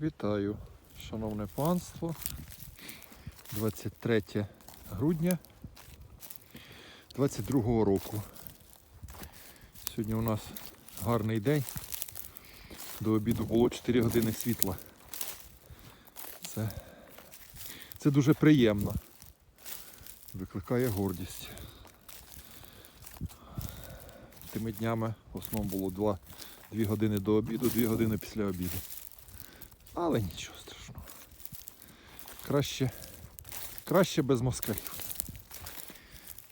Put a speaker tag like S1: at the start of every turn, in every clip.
S1: Вітаю, шановне панство. 23 грудня 22 року. Сьогодні у нас гарний день. До обіду було 4 години світла. Це, це дуже приємно. Викликає гордість. Тими днями в основному було 2, 2 години до обіду, 2 години після обіду. Але нічого страшного. Краще, краще без москалів.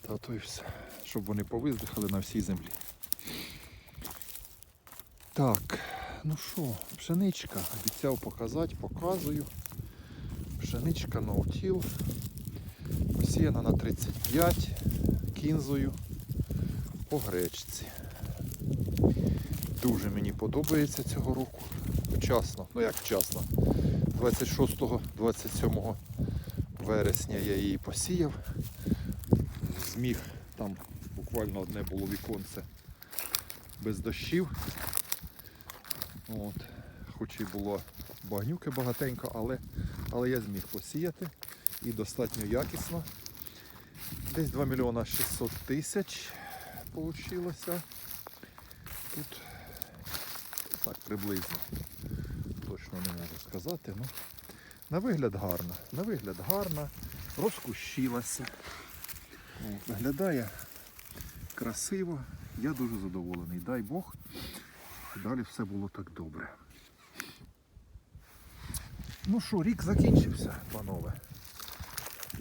S1: Та то і все. Щоб вони повиздихали на всій землі. Так, ну що, пшеничка. Обіцяв показати, показую. Пшеничка ноутіл. Посіяна на 35 кінзою по гречці. Дуже мені подобається цього року. Вчасно, ну як вчасно. 26-27 вересня я її посіяв. Зміг там буквально одне було віконце без дощів. От. Хоч і було багнюки багатенько, але, але я зміг посіяти і достатньо якісно. Десь 2 мільйона 600 тисяч вийшло. Тут так приблизно. Точно не можу сказати. Ну, на вигляд гарна. На вигляд гарна, розкущилася. Виглядає красиво. Я дуже задоволений. Дай Бог. Далі все було так добре. Ну що, рік закінчився, панове.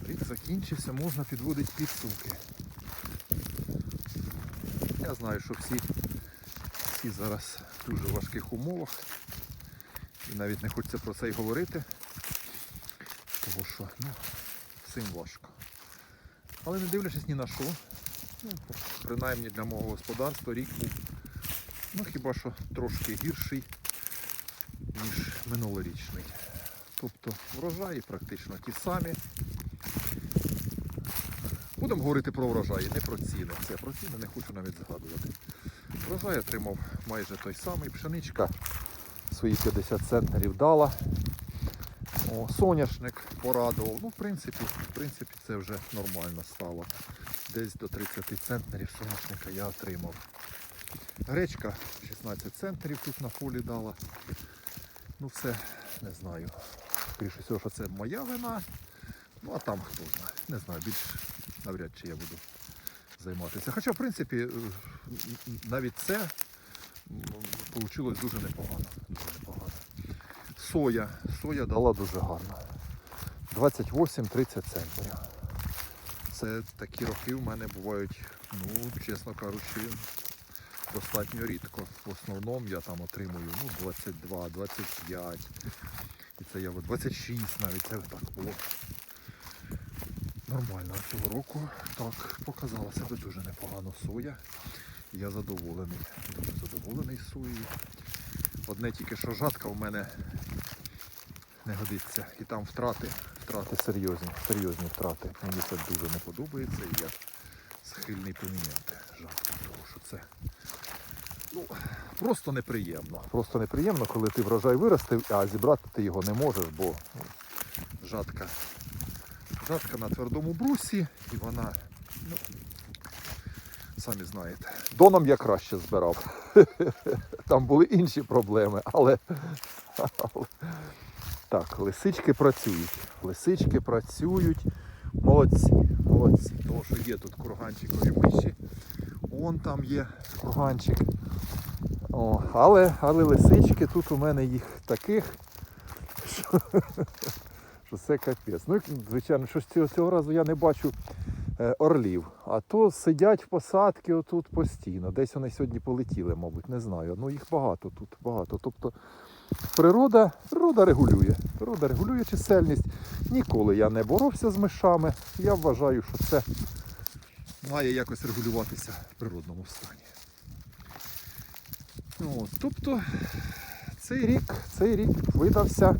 S1: Рік закінчився, можна підводити підсумки. Я знаю, що всі, всі зараз в дуже важких умовах. І навіть не хочеться про це й говорити. Тому що ну, всім важко. Але не дивлячись ні на що, ну, принаймні для мого господарства рік був ну, хіба що трошки гірший, ніж минулорічний. Тобто врожаї практично ті самі. Будемо говорити про врожаї, не про ціни. Це про ціни не хочу навіть згадувати. Врожай отримав майже той самий пшеничка. Свої 50 центнерів дала. О, соняшник порадував. Ну, в принципі, в принципі, це вже нормально стало. Десь до 30 центнерів соняшника я отримав. Гречка 16 центнерів тут на полі дала. Ну все, не знаю. Скоріше всього, що це моя вина. Ну а там хто знає. Не знаю, більш навряд чи я буду займатися. Хоча, в принципі, е, навіть це вийшло дуже непогано. Дуже непогано. Соя. Соя дала дуже гарно. 28-30 центнерів. Це такі роки в мене бувають, ну, чесно кажучи, достатньо рідко. В основному я там отримую ну, 22, 25. І це я 26 навіть це так було. Нормально цього року так показала себе дуже непогано соя. Я задоволений. Задоволений соєю. Одне тільки що жатка в мене не годиться. І там втрати, втрати серйозні, серйозні втрати. Мені це дуже не подобається і я схильний поміняти жатку, тому що це ну, просто неприємно. Просто неприємно, коли ти врожай виростив, а зібрати ти його не можеш, бо ну, жатка, жатка на твердому брусі і вона, ну, самі знаєте. Доном я краще збирав. Там були інші проблеми, але, так, лисички працюють. Лисички працюють. Молодці, молодці. Тому що є тут курганчикові миші. Вон там є курганчик. О, але, але лисички тут у мене їх таких, що, що це капець. Ну, звичайно, що цього, цього разу я не бачу орлів. А то сидять в посадки отут постійно. Десь вони сьогодні полетіли, мабуть, не знаю. Ну їх багато тут, багато. Тобто природа, природа регулює. Природа регулює чисельність. Ніколи я не боровся з мишами. Я вважаю, що це має якось регулюватися в природному стані. Ну, от, тобто цей рік, цей рік видався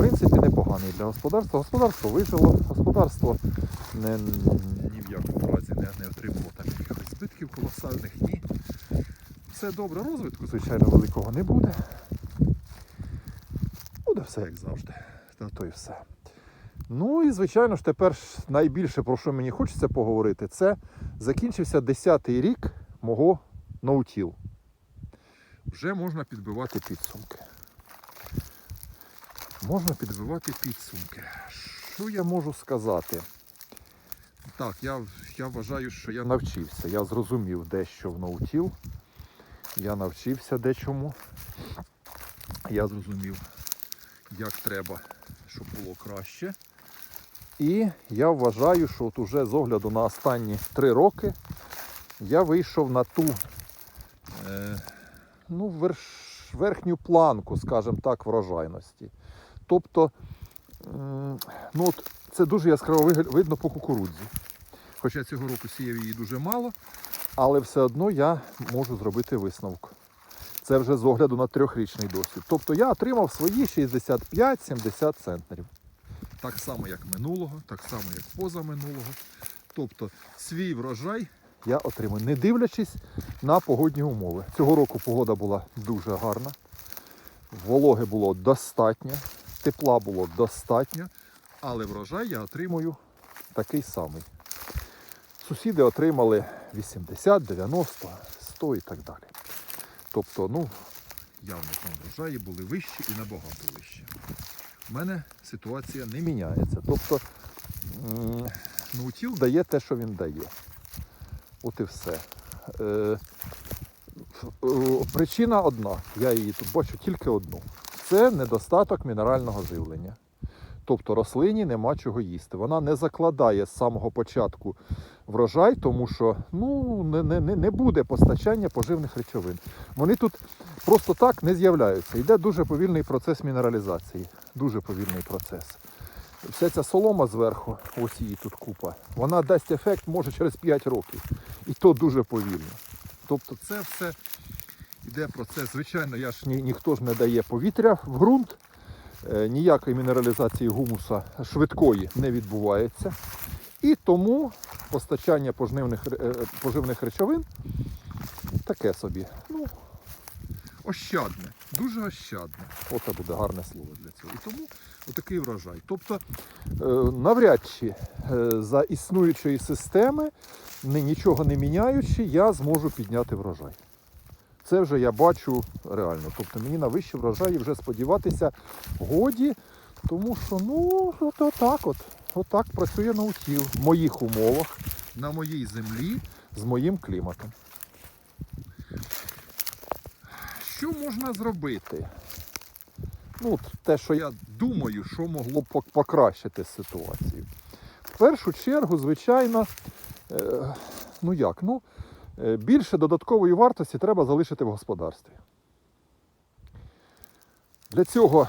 S1: принципі непоганий для господарства. Господарство вижило, господарство не, ні в якому разі не, не отримало там якихось збитків колосальних, ні. Все добре, розвитку, звичайно, великого не буде. буде все як завжди. Та то і все. Ну і звичайно ж тепер найбільше про що мені хочеться поговорити, це закінчився 10-й рік мого ноутіл. Вже можна підбивати підсумки. Можна підбивати підсумки. Що я можу сказати? Так, я, я вважаю, що я навчився. Я зрозумів дещо в ноутіл. Я навчився дечому. Я зрозумів, як треба, щоб було краще. І я вважаю, що от уже з огляду на останні три роки я вийшов на ту е, ну, верш, верхню планку, скажімо так, врожайності. Тобто, ну, от, це дуже яскраво видно по кукурудзі. Хоча цього року сіяв її дуже мало, але все одно я можу зробити висновок. Це вже з огляду на трьохрічний досвід. Тобто я отримав свої 65-70 центнерів. Так само, як минулого, так само, як позаминулого. Тобто свій врожай я отримую, не дивлячись на погодні умови. Цього року погода була дуже гарна, вологи було достатньо, тепла було достатньо, але врожай я отримую такий самий. Сусіди отримали 80, 90, 100 і так далі. Тобто, ну, явно там врожаї були вищі і набагато вищі. У мене ситуація не міняється. Тобто наутіл дає те, що він дає. От і все. Е, причина одна, я її тут бачу тільки одну. Це недостаток мінерального живлення. Тобто рослині нема чого їсти. Вона не закладає з самого початку врожай, тому що ну, не, не, не- буде постачання поживних речовин. Вони тут просто так не з'являються. Йде дуже повільний процес мінералізації. Дуже повільний процес. Вся ця солома зверху, ось її тут купа, вона дасть ефект може через 5 років. І то дуже повільно. Тобто це все йде процес. Звичайно, я ж ні, ніхто ж не дає повітря в ґрунт. Е, Ніякої мінералізації гумуса швидкої не відбувається. І тому постачання поживних, е, поживних речовин таке собі. Ну, ощадне, дуже ощадне. Оце буде гарне слово для цього. І тому отакий врожай. Тобто, е, навряд чи е, за існуючої системи, ні- нічого не міняючи, я зможу підняти врожай. Це вже я бачу реально. Тобто мені на вищі врожаї вже сподіватися годі, тому що ну, от, отак от. Працює наутіл в моїх умовах, на моїй землі, з моїм кліматом. Що можна зробити? Ну, те, що я думаю, що могло б покращити ситуацію. В першу чергу, звичайно, е, ну як, ну, е, більше додаткової вартості треба залишити в господарстві. Для цього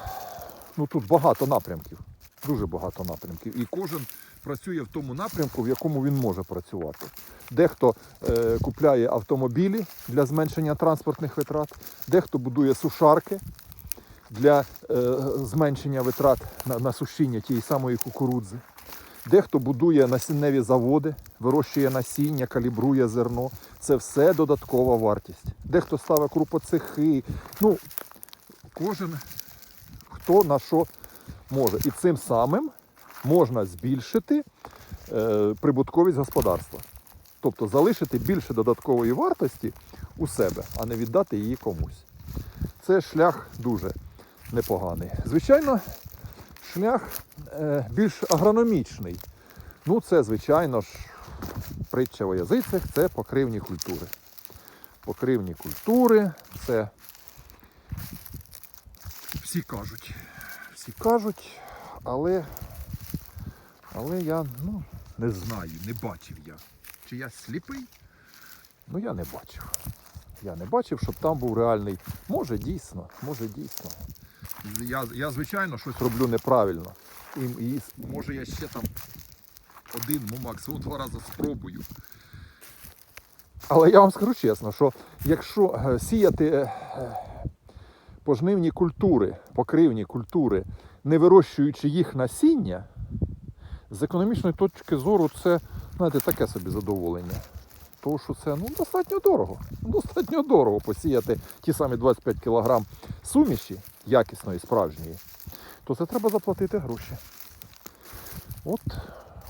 S1: ну, тут багато напрямків, дуже багато напрямків. І кожен працює в тому напрямку, в якому він може працювати. Дехто е, купляє автомобілі для зменшення транспортних витрат, дехто будує сушарки для е, зменшення витрат на, на сушіння тієї самої кукурудзи. Дехто будує насінневі заводи, вирощує насіння, калібрує зерно. Це все додаткова вартість. Дехто ставить крупоцехи. Ну, кожен хто на що може. І цим самим можна збільшити е, прибутковість господарства. Тобто залишити більше додаткової вартості у себе, а не віддати її комусь. Це шлях дуже непоганий. Звичайно, шлях більш агрономічний. Ну, це, звичайно ж, притча в язицях, це покривні культури. Покривні культури це всі кажуть. Всі кажуть, але, але я ну, не знаю, не бачив я. Чи я сліпий? Ну я не бачив. Я не бачив, щоб там був реальний. Може дійсно, може дійсно. Я, я звичайно, щось роблю неправильно. І, і, може я ще там один, ну максимум два рази спробую. Але я вам скажу чесно, що якщо е, сіяти е, пожнивні культури, покривні культури, не вирощуючи їх насіння, з економічної точки зору це, знаєте, таке собі задоволення. Тому що це ну, достатньо дорого. Достатньо дорого посіяти ті самі 25 кг суміші якісної, справжньої. то це треба заплатити гроші. От,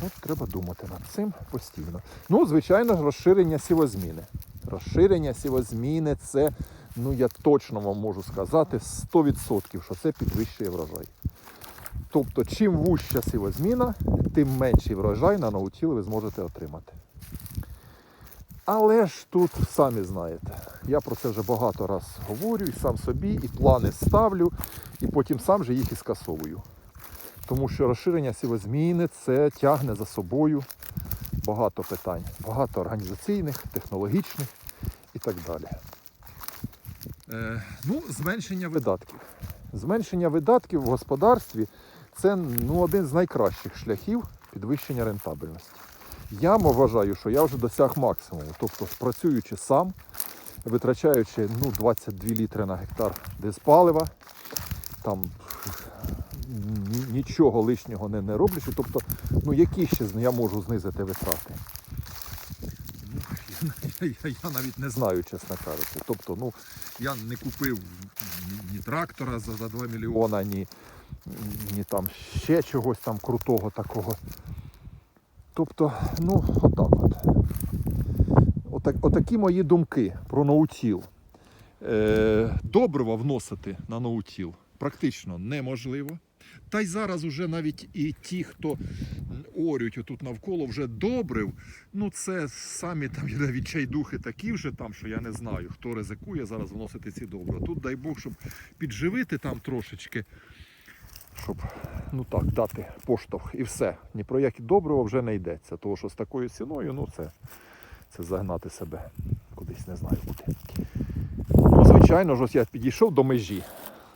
S1: от треба думати над цим постійно. Ну, звичайно ж, розширення сівозміни. Розширення сівозміни це, ну я точно вам можу сказати, 100%, що це підвищує врожай. Тобто, чим вужча сівозміна, тим менший врожай на наутіл ви зможете отримати. Але ж тут самі знаєте, я про це вже багато раз говорю і сам собі, і плани ставлю, і потім сам же їх і скасовую. Тому що розширення сівозміни це тягне за собою багато питань, багато організаційних, технологічних і так далі. Е, ну, зменшення видатків. Зменшення видатків в господарстві це ну, один з найкращих шляхів підвищення рентабельності. Я вважаю, що я вже досяг максимуму. Тобто, працюючи сам, витрачаючи ну, 22 літри на гектар диспалива, там нічого лишнього не, не роблячи. Тобто, ну які ще я можу знизити витрати? Ну, я, я, навіть не знаю, чесно кажучи. Тобто, ну, я не купив ні, трактора за, за 2 мільйона, ні, ні там ще чогось там крутого такого. Тобто, ну, отак от. Отак, отакі мої думки про ноутіл. Е, добрива вносити на ноутіл практично неможливо. Та й зараз уже навіть і ті, хто орють отут навколо, вже добрив. Ну це самі там відчайдухи такі вже там, що я не знаю, хто ризикує зараз вносити ці добрива. Тут дай Бог, щоб підживити там трошечки, щоб ну так, дати поштовх і все. Ні про які добрива вже не йдеться. Тому що з такою ціною, ну це, це загнати себе кудись не знаю куди. Ну, звичайно ж, ось я підійшов до межі.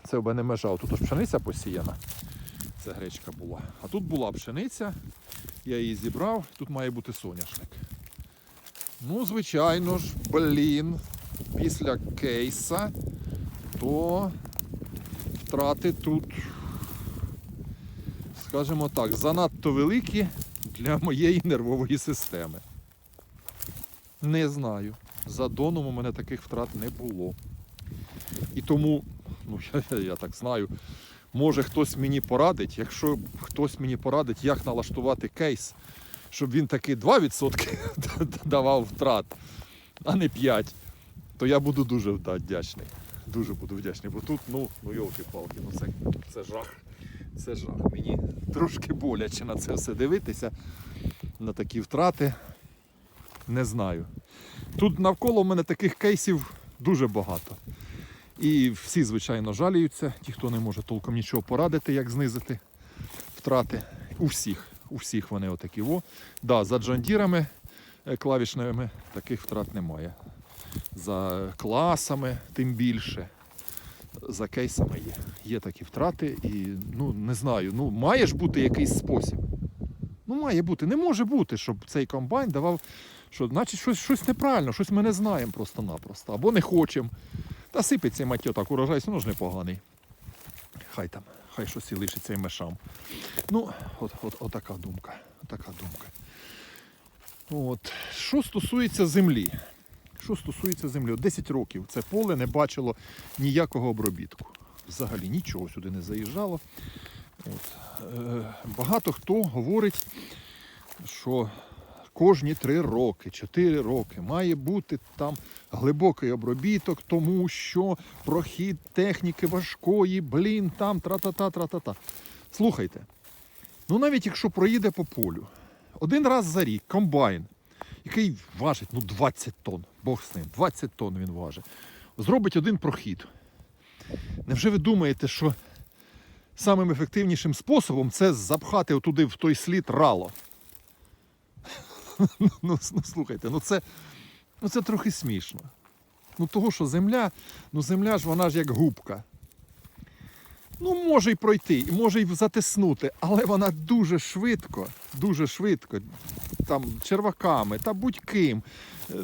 S1: Це в мене межа. Тут ось пшениця посіяна. Це гречка була. А тут була пшениця, я її зібрав, тут має бути соняшник. Ну, звичайно ж, блін, після кейса, то втрати тут, скажімо так, занадто великі для моєї нервової системи. Не знаю. За доном у мене таких втрат не було. І тому, ну я, я так знаю, може хтось мені порадить, якщо хтось мені порадить, як налаштувати кейс, щоб він таки 2% давав втрат, а не 5%, то я буду дуже вдячний. Дуже буду вдячний, бо тут, ну, ну йолки-палки, ну це, це жах. Це жах. Мені трошки боляче на це все дивитися, на такі втрати. Не знаю. Тут навколо в мене таких кейсів дуже багато. І всі, звичайно, жаліються, ті, хто не може толком нічого порадити, як знизити втрати. У всіх, у всіх вони отакі. Во. Да, за джондірами е, клавішними таких втрат немає. За класами тим більше. За кейсами є. Є такі втрати, і ну не знаю, ну має ж бути якийсь спосіб. Ну, має бути. Не може бути, щоб цей комбайн давав, що значить щось, щось неправильно, щось ми не знаємо просто-напросто. Або не хочемо. Та сипеться матьо так, урожай все ж непоганий. Хай там, хай щось і лишиться і мешам. Ну, от, от, отака думка. Отака думка. От. Що стосується землі. Що стосується землі, От 10 років це поле не бачило ніякого обробітку. Взагалі нічого сюди не заїжджало. От. Е, багато хто говорить, що кожні 3 роки, 4 роки має бути там глибокий обробіток, тому що прохід техніки важкої, блін, там тра-та-та, тра-та-та. Слухайте, ну навіть якщо проїде по полю, один раз за рік комбайн, який важить ну, 20 тонн, Бог з ним, 20 тонн він важить, зробить один прохід. Невже ви думаєте, що самим ефективнішим способом це запхати отуди в той слід рало? ну, ну, слухайте, ну це, ну це трохи смішно. Ну того, що земля, ну земля ж вона ж як губка. Ну, може й пройти, і може й затиснути, але вона дуже швидко, дуже швидко, там черваками та будь-ким. е,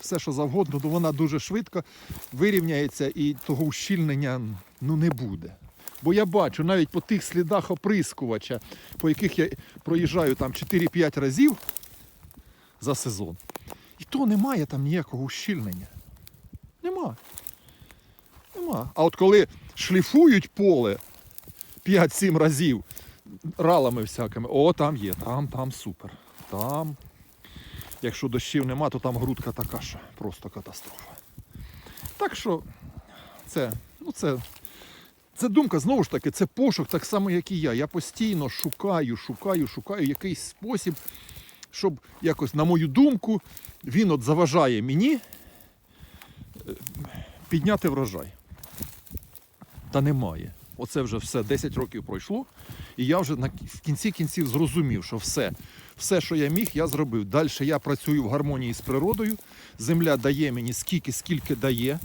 S1: Все, що завгодно, то вона дуже швидко вирівняється і того ущільнення ну, не буде. Бо я бачу навіть по тих слідах оприскувача, по яких я проїжджаю там 4-5 разів за сезон, і то немає там ніякого ущільнення. Нема. Нема. А от коли шліфують поле 5-7 разів ралами всякими. О, там є, там, там супер. Там. Якщо дощів нема, то там грудка така, що просто катастрофа. Так що це, ну це, це думка, знову ж таки, це пошук, так само, як і я. Я постійно шукаю, шукаю, шукаю якийсь спосіб, щоб якось, на мою думку, він от заважає мені е, підняти врожай. Та немає. Оце вже все 10 років пройшло, і я вже на, кінці кінців зрозумів, що все, все, що я міг, я зробив. Далі я працюю в гармонії з природою. Земля дає мені скільки, скільки дає.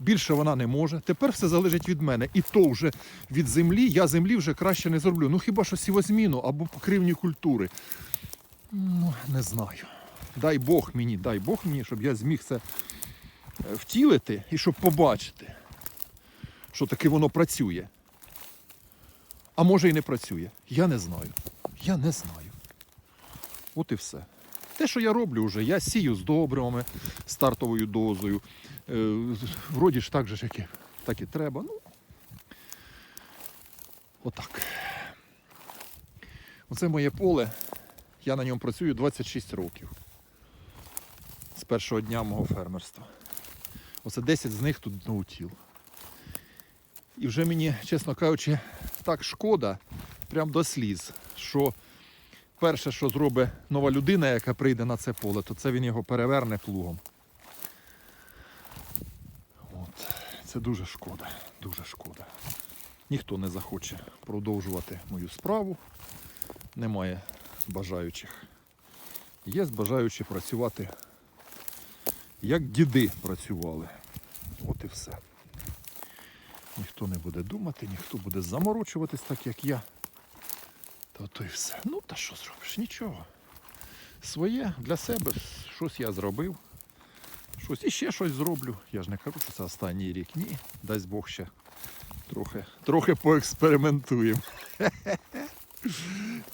S1: Більше вона не може. Тепер все залежить від мене. І то вже від землі я землі вже краще не зроблю. Ну хіба що сівозміну або покривні культури. Ну, не знаю. Дай Бог мені, дай Бог мені, щоб я зміг це е, втілити і щоб побачити, що таки воно працює. А може і не працює. Я не знаю. Я не знаю. От і все. Те, що я роблю вже, я сію з добривами, стартовою дозою. Е, вроді ж так же, як і, так і треба. Ну, отак. Оце моє поле. Я на ньому працюю 26 років. З першого дня мого фермерства. Оце 10 з них тут ноутіл. І вже мені, чесно кажучи, так шкода, прям до сліз, що перше, що зробить нова людина, яка прийде на це поле, то це він його переверне плугом. От. Це дуже шкода, дуже шкода. Ніхто не захоче продовжувати мою справу. Немає бажаючих. Є бажаючі працювати, як діди працювали. От і все. Ніхто не буде думати, ніхто буде заморочуватись так, як я. То то й все. Ну, та що зробиш? Нічого. Своє для себе щось я зробив. Щось і ще щось зроблю. Я ж не кажу, що це останній рік. Ні. Дасть Бог ще трохи, трохи поекспериментуємо.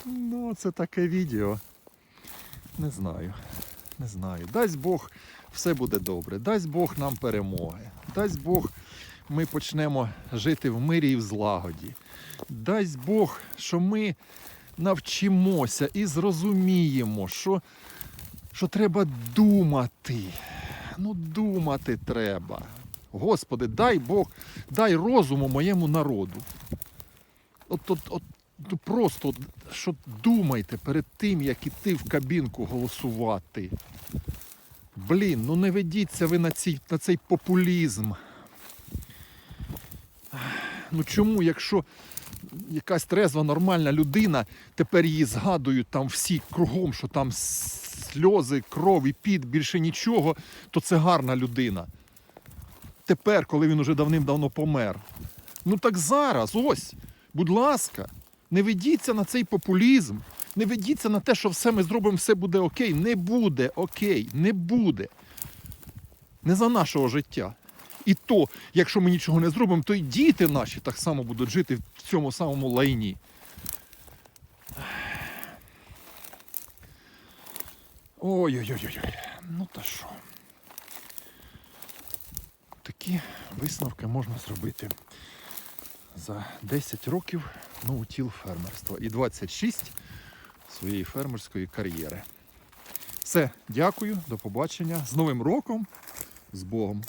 S1: Ну, це таке відео. Не знаю. Не знаю. Дасть Бог, все буде добре. Дасть Бог нам перемоги. Дасть Бог, ми почнемо жити в мирі і в злагоді. Дасть Бог, що ми навчимося і зрозуміємо, що, що треба думати. Ну, думати треба. Господи, дай Бог, дай розуму моєму народу. От, от, от ну, просто, що думайте перед тим, як іти в кабінку голосувати. Блін, ну не ведіться ви на, цій, на цей популізм. Ну чому, якщо якась трезва, нормальна людина, тепер її згадують там всі кругом, що там сльози, кров і піт, більше нічого, то це гарна людина. Тепер, коли він уже давним-давно помер. Ну так зараз, ось, будь ласка, не ведіться на цей популізм, не ведіться на те, що все ми зробимо, все буде окей. Не буде окей, не буде. Не за нашого життя. І то, якщо ми нічого не зробимо, то й діти наші так само будуть жити в цьому самому лайні. Ой-ой-ой, ой Ну та що. Такі висновки можна зробити за 10 років ноутіл фермерства і 26 своєї фермерської кар'єри. Все, дякую, до побачення. З Новим роком, з Богом.